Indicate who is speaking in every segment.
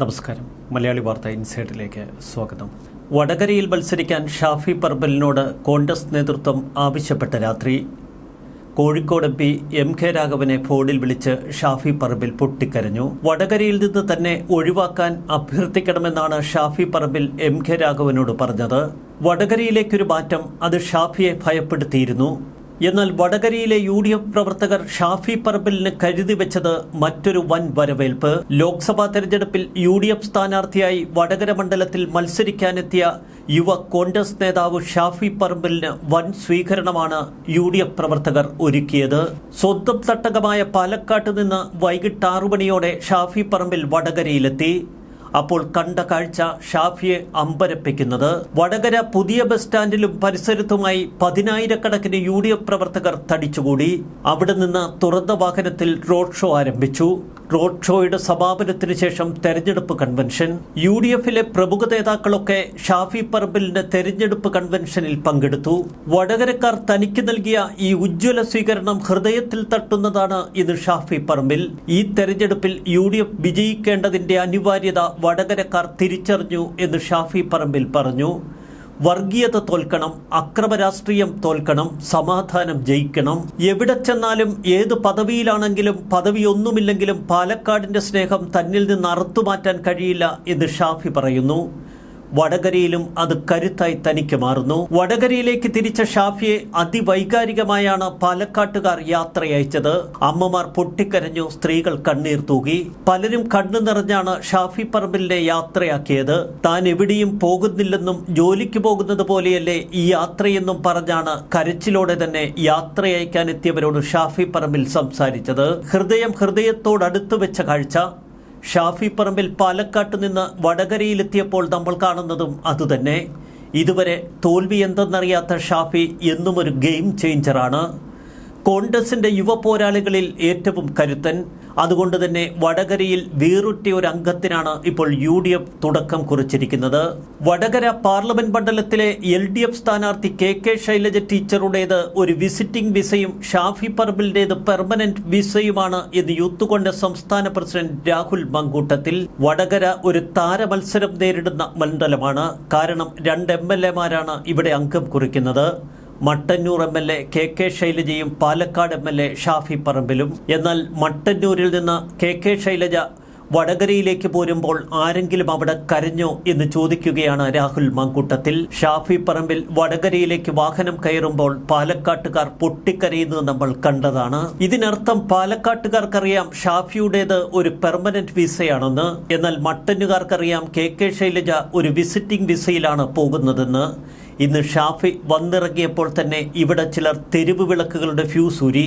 Speaker 1: നമസ്കാരം. മലയാളി വാർത്ത ഇൻസൈഡിലേക്ക് സ്വാഗതം. വടകരയിൽ മത്സരിക്കാൻ ഷാഫി പർബലിനോട് കോൺഗ്രസ് നേതൃത്വം ആവശ്യപ്പെട്ട രാത്രി. Kozhikode M P M K രാഘവനെ ഫോണിൽ വിളിച്ച് ഷാഫി പറമ്പിൽ പൊട്ടിക്കരഞ്ഞു. വടകരയിൽ നിന്ന് തന്നെ ഒഴിവാക്കാൻ അഭ്യർത്ഥിക്കണമെന്നാണ് ഷാഫി പറമ്പിൽ എം കെ രാഘവനോട് പറഞ്ഞത്. വടകരയിലേക്കൊരു മാറ്റം അത് ഷാഫിയെ ഭയപ്പെടുത്തിയിരുന്നു. എന്നാൽ വടകരയിലെ യു ഡി എഫ് പ്രവർത്തകർ ഷാഫി പറമ്പിലിന് കരുതി വെച്ചത് മറ്റൊരു വൻ വരവേൽപ്പ്. ലോക്സഭാ തെരഞ്ഞെടുപ്പിൽ യു ഡി എഫ് സ്ഥാനാർത്ഥിയായി വടകര മണ്ഡലത്തിൽ മത്സരിക്കാനെത്തിയ യുവ കോൺഗ്രസ് നേതാവ് ഷാഫി പറമ്പിലിന് വൻ സ്വീകരണമാണ് യു ഡി എഫ് പ്രവർത്തകർ ഒരുക്കിയത്. സ്വന്തം തട്ടകമായ പാലക്കാട്ട് നിന്ന് വൈകിട്ട് ആറു മണിയോടെ ഷാഫി പറമ്പിൽ വടകരയിലെത്തി. അപ്പോൾ കണ്ട കാഴ്ച ഷാഫിയെ അമ്പരപ്പിക്കുന്നത്. വടകര പുതിയ ബസ് സ്റ്റാൻഡിലും പരിസരത്തുമായി പതിനായിരക്കണക്കിന് യു ഡി എഫ് പ്രവർത്തകർ തടിച്ചുകൂടി. അവിടെ നിന്ന് തുറന്ന വാഹനത്തിൽ റോഡ് ഷോ ആരംഭിച്ചു. റോഡ് ഷോയുടെ സമാപനത്തിന് ശേഷം തെരഞ്ഞെടുപ്പ് കൺവെൻഷൻ. യു ഡി എഫിലെ പ്രമുഖ നേതാക്കളൊക്കെ ഷാഫി പറമ്പിലിന്റെ തെരഞ്ഞെടുപ്പ് കൺവെൻഷനിൽ പങ്കെടുത്തു. വടകരക്കാർ തനിക്ക് നൽകിയ ഈ ഉജ്ജ്വല സ്വീകരണം ഹൃദയത്തിൽ തട്ടുന്നതാണ് ഇത് ഷാഫി പറമ്പിൽ. ഈ തെരഞ്ഞെടുപ്പിൽ യു ഡി എഫ് വിജയിക്കേണ്ടതിന്റെ അനിവാര്യത വടകരക്കാർ തിരിച്ചറിഞ്ഞു എന്ന് ഷാഫി പറമ്പിൽ പറഞ്ഞു. വർഗീയത തോൽക്കണം അക്രമ രാഷ്ട്രീയം തോൽക്കണം സമാധാനം ജയിക്കണം. എവിടെ ചെന്നാലും ഏത് പദവിയിലാണെങ്കിലും പദവിയൊന്നുമില്ലെങ്കിലും പാലക്കാടിന്റെ സ്നേഹം തന്നിൽ നിന്ന് അറുത്തുമാറ്റാൻ കഴിയില്ല എന്ന് ഷാഫി പറയുന്നു. വടകരയിലും അത് കരുത്തായി തനിക്ക് മാറുന്നു. വടകരയിലേക്ക് തിരിച്ച ഷാഫിയെ അതിവൈകാരികമായാണ് പാലക്കാട്ടുകാർ യാത്രയയച്ചത്. അമ്മമാർ പൊട്ടിക്കരഞ്ഞു സ്ത്രീകൾ കണ്ണീർ തൂകി. പലരും കണ്ണു നിറഞ്ഞാണ് ഷാഫി പറമ്പിലിനെ യാത്രയാക്കിയത്. താൻ എവിടെയും പോകുന്നില്ലെന്നും ജോലിക്ക് പോകുന്നത് പോലെയല്ലേ ഈ യാത്രയെന്നും പറഞ്ഞാണ് കരച്ചിലോടെ തന്നെ യാത്രയയക്കാനെത്തിയവരോട് ഷാഫി പറമ്പിൽ സംസാരിച്ചത്. ഹൃദയം ഹൃദയത്തോടടുത്ത് വെച്ച കാഴ്ച. ഷാഫി പറമ്പിൽ പാലക്കാട്ട് നിന്ന് വടകരയിലെത്തിയപ്പോൾ നമ്മൾ കാണുന്നതും അതുതന്നെ. ഇതുവരെ തോൽവി എന്തെന്നറിയാത്ത ഷാഫി എന്നും ഒരു ഗെയിം ചേഞ്ചറാണ്. കോൺഗ്രസിന്റെ യുവ പോരാളികളിൽ ഏറ്റവും കരുത്തൻ അതുകൊണ്ട് തന്നെ വടകരയിൽ വേറുറ്റിയ ഒരു അംഗത്തിനാണ് ഇപ്പോൾ യു ഡി എഫ് തുടക്കം കുറിച്ചിരിക്കുന്നത്. വടകര പാർലമെന്റ് മണ്ഡലത്തിലെ എൽ ഡി എഫ് സ്ഥാനാർത്ഥി കെ കെ ശൈലജ ടീച്ചറുടേത് ഒരു വിസിറ്റിംഗ് വിസയും ഷാഫി പറമ്പിലിന്റേത് പെർമനന്റ് വിസയുമാണ് എന്ന് യൂത്ത് കോൺഗ്രസ് സംസ്ഥാന പ്രസിഡന്റ് രാഹുൽ മങ്കൂട്ടത്തിൽ. വടകര ഒരു താരമത്സരം നേരിടുന്ന മണ്ഡലമാണ്. കാരണം രണ്ട് എം എൽ എമാരാണ് ഇവിടെ അംഗം കുറിക്കുന്നത്. Mattannur M L A K K ശൈലജയും Palakkad M L A Shafi പറമ്പിലും. എന്നാൽ മട്ടന്നൂരിൽ നിന്ന് കെ കെ ശൈലജ വടകരയിലേക്ക് പോരുമ്പോൾ ആരെങ്കിലും അവിടെ കരഞ്ഞോ എന്ന് ചോദിക്കുകയാണ് രാഹുൽ മങ്കൂട്ടത്തിൽ. ഷാഫി പറമ്പിൽ വടകരയിലേക്ക് വാഹനം കയറുമ്പോൾ പാലക്കാട്ടുകാർ പൊട്ടിക്കരയുന്നത് നമ്മൾ കണ്ടതാണ്. ഇതിനർത്ഥം പാലക്കാട്ടുകാർക്കറിയാം ഷാഫിയുടേത് ഒരു പെർമനന്റ് വിസയാണെന്ന്. എന്നാൽ മട്ടന്നുകാർക്കറിയാം കെ കെ ശൈലജ ഒരു വിസിറ്റിംഗ് വിസയിലാണ് പോകുന്നതെന്ന്. ഇന്ന് ഷാഫി വന്നിറങ്ങിയപ്പോൾ തന്നെ ഇവിടെ ചിലർ തെരുവ് വിളക്കുകളുടെ ഫ്യൂസ് ഊരി.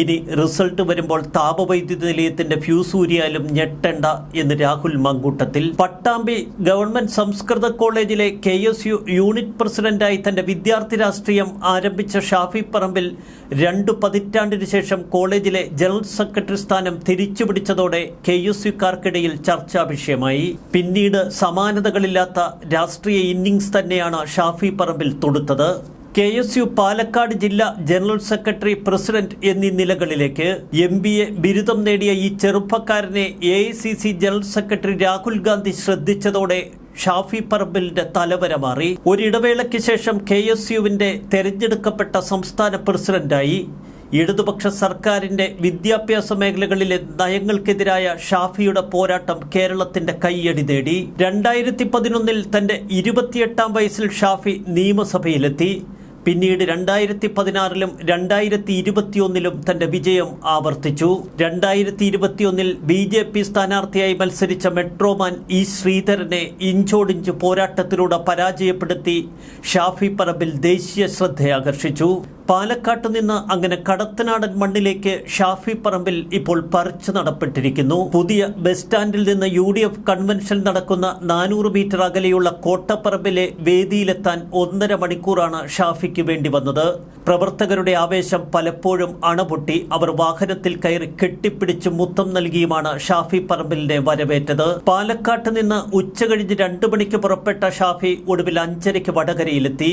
Speaker 1: ഇനി റിസൾട്ട് വരുമ്പോൾ താപവൈദ്യുത നിലയത്തിന്റെ ഫ്യൂസ് ഊരിയാലും ഞെട്ടണ്ട എന്ന് രാഹുൽ മങ്കൂട്ടത്തിൽ. പട്ടാമ്പി ഗവൺമെന്റ് സംസ്കൃത കോളേജിലെ കെ എസ് യു യൂണിറ്റ് പ്രസിഡന്റായി തന്റെ വിദ്യാർത്ഥി രാഷ്ട്രീയം ആരംഭിച്ച ഷാഫി പറമ്പിൽ രണ്ടു പതിറ്റാണ്ടിന് ശേഷം കോളേജിലെ ജനറൽ സെക്രട്ടറി സ്ഥാനം തിരിച്ചുപിടിച്ചതോടെ കെ എസ് യുക്കാർക്കിടയിൽ ചർച്ചാ വിഷയമായി. പിന്നീട് സമാനതകളില്ലാത്ത രാഷ്ട്രീയ ഇന്നിങ്സ് തന്നെയാണ് ഷാഫി പറമ്പിൽ തൊടുത്തത്. കെ എസ് യു പാലക്കാട് ജില്ലാ ജനറൽ സെക്രട്ടറി പ്രസിഡന്റ് എന്നീ നിലകളിലേക്ക് എം ബി എ ബിരുദം നേടിയ ഈ ചെറുപ്പക്കാരനെ A I C C general secretary Rahul Gandhi ശ്രദ്ധിച്ചതോടെ Shafi പറമ്പിലിന്റെ തലവര മാറി. ഒരിടവേളയ്ക്ക് ശേഷം കെ എസ് യുവിന്റെ തെരഞ്ഞെടുക്കപ്പെട്ട സംസ്ഥാന പ്രസിഡന്റായി. ഇടതുപക്ഷ സർക്കാരിന്റെ വിദ്യാഭ്യാസ മേഖലകളിലെ നയങ്ങൾക്കെതിരായ ഷാഫിയുടെ പോരാട്ടം കേരളത്തിന്റെ കൈയടി നേടി. രണ്ടായിരത്തി പതിനൊന്നിൽ തന്റെ ഇരുപത്തിയെട്ടാം വയസ്സിൽ ഷാഫി നിയമസഭയിലെത്തി. പിന്നീട് രണ്ടായിരത്തി പതിനാറിലും രണ്ടായിരത്തി ഇരുപത്തിയൊന്നിലും തന്റെ വിജയം ആവർത്തിച്ചു. രണ്ടായിരത്തി ഇരുപത്തിയൊന്നിൽ ബി ജെ പി സ്ഥാനാർത്ഥിയായി മത്സരിച്ച മെട്രോമാൻ ഇ ശ്രീധരനെ ഇഞ്ചോടിഞ്ച് പോരാട്ടത്തിലൂടെ പരാജയപ്പെടുത്തി ഷാഫി പറമ്പിൽ ദേശീയ ശ്രദ്ധയാകർഷിച്ചു. പാലക്കാട്ട് നിന്ന് അങ്ങനെ കടത്തനാടൻ മണ്ണിലേക്ക് ഷാഫി പറമ്പിൽ ഇപ്പോൾ പറിച്ചു നടപ്പെട്ടിരിക്കുന്നു. പുതിയ ബസ് സ്റ്റാൻഡിൽ നിന്ന് യു ഡി എഫ് കൺവെൻഷൻ നടക്കുന്ന നാനൂറ് മീറ്റർ അകലെയുള്ള കോട്ടപ്പറമ്പിലെ വേദിയിലെത്താൻ ഒന്നര മണിക്കൂറാണ് ഷാഫിക്ക് വേണ്ടി വന്നത്. പ്രവർത്തകരുടെ ആവേശം പലപ്പോഴും അണപൊട്ടി. അവർ വാഹനത്തിൽ കയറി കെട്ടിപ്പിടിച്ച് മുത്തം നൽകിയുമാണ് ഷാഫി പറമ്പിലിനെ വരവേറ്റത്. പാലക്കാട്ട് നിന്ന് ഉച്ചകഴിഞ്ഞ് രണ്ടു മണിക്ക് പുറപ്പെട്ട ഷാഫി ഒടുവിൽ അഞ്ചരയ്ക്ക് വടകരയിലെത്തി.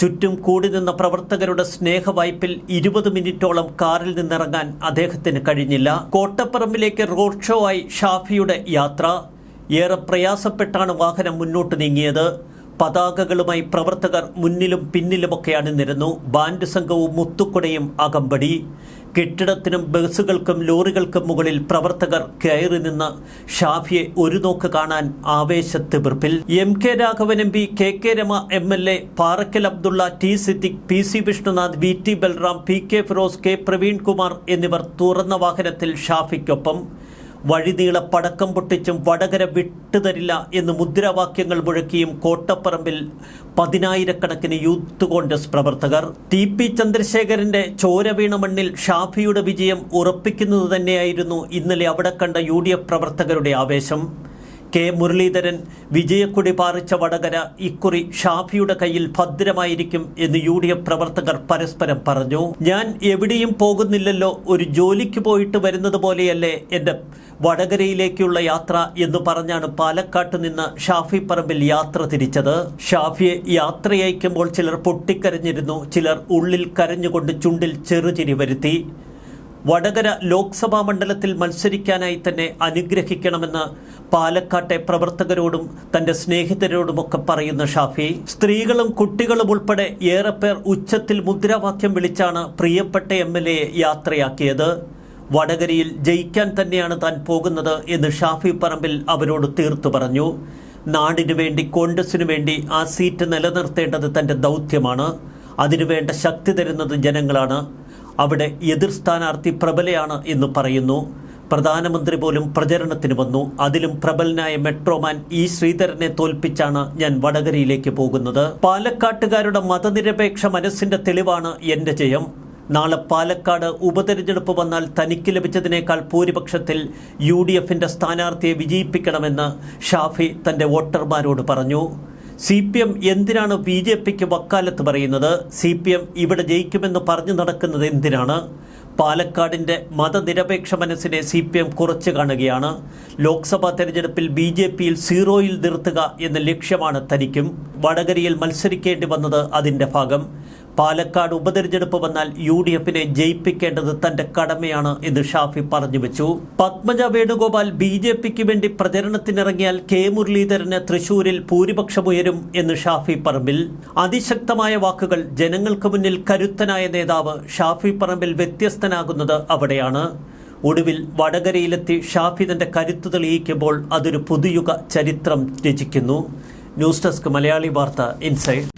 Speaker 1: ചുറ്റും കൂടി നിന്ന പ്രവർത്തകരുടെ സ്നേഹവായ്പിൽ ഇരുപത് മിനിറ്റോളം കാറിൽ നിന്നിറങ്ങാൻ അദ്ദേഹത്തിന് കഴിഞ്ഞില്ല. കോട്ടപ്പറമ്പിലേക്ക് റോഡ് ഷോ ആയി ഷാഫിയുടെ യാത്ര. ഏറെ പ്രയാസപ്പെട്ടാണ് വാഹനം മുന്നോട്ട് നീങ്ങിയത്. പതാകകളുമായി പ്രവർത്തകർ മുന്നിലും പിന്നിലുമൊക്കെയാണ് അണിനിരന്നു. ബാൻഡ് സംഘവും മുത്തുക്കുടയും അകമ്പടി. കെട്ടിടത്തിനും ബസ്സുകൾക്കും ലോറികൾക്കും മുകളിൽ പ്രവർത്തകർ കയറി നിന്ന് ഷാഫിയെ ഒരു നോക്ക് കാണാൻ ആവേശത്തിമിർപ്പിൽ M K Raghavan M P K K Rama M L A Parakkal Abdulla T Siddique P C Vishnunath V T Balram P K Firoz K Praveenkumar എന്നിവർ തുറന്ന വാഹനത്തിൽ ഷാഫിക്കൊപ്പം. വഴിനീള പടക്കം പൊട്ടിച്ചും വടകര വിട്ടുതരില്ല എന്ന് മുദ്രാവാക്യങ്ങൾ മുഴക്കിയും കോട്ടപ്പറമ്പിൽ പതിനായിരക്കണക്കിന് യൂത്ത് കോൺഗ്രസ് പ്രവർത്തകർ. ടി പി ചന്ദ്രശേഖരന്റെ ചോര വീണ മണ്ണിൽ ഷാഫിയുടെ വിജയം ഉറപ്പിക്കുന്നത് തന്നെയായിരുന്നു ഇന്നലെ അവിടെ കണ്ട യു പ്രവർത്തകരുടെ ആവേശം. കെ മുരളീധരൻ വിജയക്കുടി പാറിച്ച വടകര ഇക്കുറി ഷാഫിയുടെ കയ്യിൽ ഭദ്രമായിരിക്കും എന്ന് യു ഡി എഫ് പ്രവർത്തകർ പരസ്പരം പറഞ്ഞു. ഞാൻ എവിടെയും പോകുന്നില്ലല്ലോ ഒരു ജോലിക്ക് പോയിട്ട് വരുന്നത് പോലെയല്ലേ എന്റെ വടകരയിലേക്കുള്ള യാത്ര എന്ന് പറഞ്ഞാണ് പാലക്കാട്ട് നിന്ന് ഷാഫി പറമ്പിൽ യാത്ര തിരിച്ചത്. ഷാഫിയെ യാത്രയയക്കുമ്പോൾ ചിലർ പൊട്ടിക്കരഞ്ഞിരുന്നു ചിലർ ഉള്ളിൽ കരഞ്ഞുകൊണ്ട് ചുണ്ടിൽ ചെറുചിരി വരുത്തി. വടകര ലോക്സഭാ മണ്ഡലത്തിൽ മത്സരിക്കാനായി തന്നെ അനുഗ്രഹിക്കണമെന്ന് പാലക്കാട്ടെ പ്രവർത്തകരോടും തന്റെ സ്നേഹിതരോടുമൊക്കെ പറയുന്ന ഷാഫി. സ്ത്രീകളും കുട്ടികളും ഉൾപ്പെടെ ഏറെപ്പേർ ഉച്ചത്തിൽ മുദ്രാവാക്യം വിളിച്ചാണ് പ്രിയപ്പെട്ട എം എൽ എയെ യാത്രയാക്കിയത്. വടകരയിൽ ജയിക്കാൻ തന്നെയാണ് താൻ പോകുന്നത് എന്ന് ഷാഫി പറമ്പിൽ അവരോട് തീർത്തു പറഞ്ഞു. നാടിനു വേണ്ടി കോൺഗ്രസിനു വേണ്ടി ആ സീറ്റ് നിലനിർത്തേണ്ടത് തന്റെ ദൗത്യമാണ്. അതിനുവേണ്ട ശക്തി തരുന്നത് ജനങ്ങളാണ്. അവിടെ എതിർ സ്ഥാനാർത്ഥി പ്രബലയാണ് എന്ന് പറയുന്നു. പ്രധാനമന്ത്രി പോലും പ്രചരണത്തിന് വന്നു. അതിലും പ്രബലനായ മെട്രോമാൻ ഇ ശ്രീധരനെ തോൽപ്പിച്ചാണ് ഞാൻ വടകരയിലേക്ക് പോകുന്നത്. പാലക്കാട്ടുകാരുടെ മതനിരപേക്ഷ മനസ്സിന്റെ തെളിവാണ് എന്റെ ജയം. നാളെ പാലക്കാട് ഉപതെരഞ്ഞെടുപ്പ് വന്നാൽ തനിക്ക് ലഭിച്ചതിനേക്കാൾ ഭൂരിപക്ഷത്തിൽ യു ഡി എഫിന്റെ സ്ഥാനാർത്ഥിയെ വിജയിപ്പിക്കണമെന്ന് ഷാഫി തന്റെ വോട്ടർമാരോട് പറഞ്ഞു. സി പി എം എന്തിനാണ് ബി ജെ പിക്ക് വക്കാലത്ത് പറയുന്നത്? സി പി എം ഇവിടെ ജയിക്കുമെന്ന് പറഞ്ഞു നടക്കുന്നത് എന്തിനാണ്? പാലക്കാടിന്റെ മതനിരപേക്ഷ മനസ്സിനെ സി പി എം കുറച്ച് കാണുകയാണ്. ലോക്സഭാ തെരഞ്ഞെടുപ്പിൽ ബി ജെ പിയിൽ സീറോയിൽ നിർത്തുക എന്ന ലക്ഷ്യമാണ് തനിക്കും. വടകരയിൽ മത്സരിക്കേണ്ടി വന്നത് അതിന്റെ ഭാഗം. പാലക്കാട് ഉപതെരഞ്ഞെടുപ്പ് വന്നാൽ യു ഡി എഫിനെ ജയിപ്പിക്കേണ്ടത് തന്റെ കടമയാണ് എന്ന് ഷാഫി പറഞ്ഞു വെച്ചു. പത്മജ വേണുഗോപാൽ ബി ജെ പിക്ക് വേണ്ടി പ്രചരണത്തിനിറങ്ങിയാൽ കെ മുരളീധരന് തൃശൂരിൽ ഭൂരിപക്ഷമുയരും എന്ന് ഷാഫി പറമ്പിൽ. അതിശക്തമായ വാക്കുകൾ ജനങ്ങൾക്ക് മുന്നിൽ കരുത്തനായ നേതാവ് ഷാഫി പറമ്പിൽ വ്യത്യസ്തനാകുന്നത് അവിടെയാണ്. ഒടുവിൽ വടകരയിലെത്തി ഷാഫി തന്റെ കരുത്ത് തെളിയിക്കുമ്പോൾ അതൊരു പുതുയുഗ ചരിത്രം രചിക്കുന്നു. ന്യൂസ് ഡെസ്ക് മലയാളി വാർത്ത ഇൻസൈഡ്.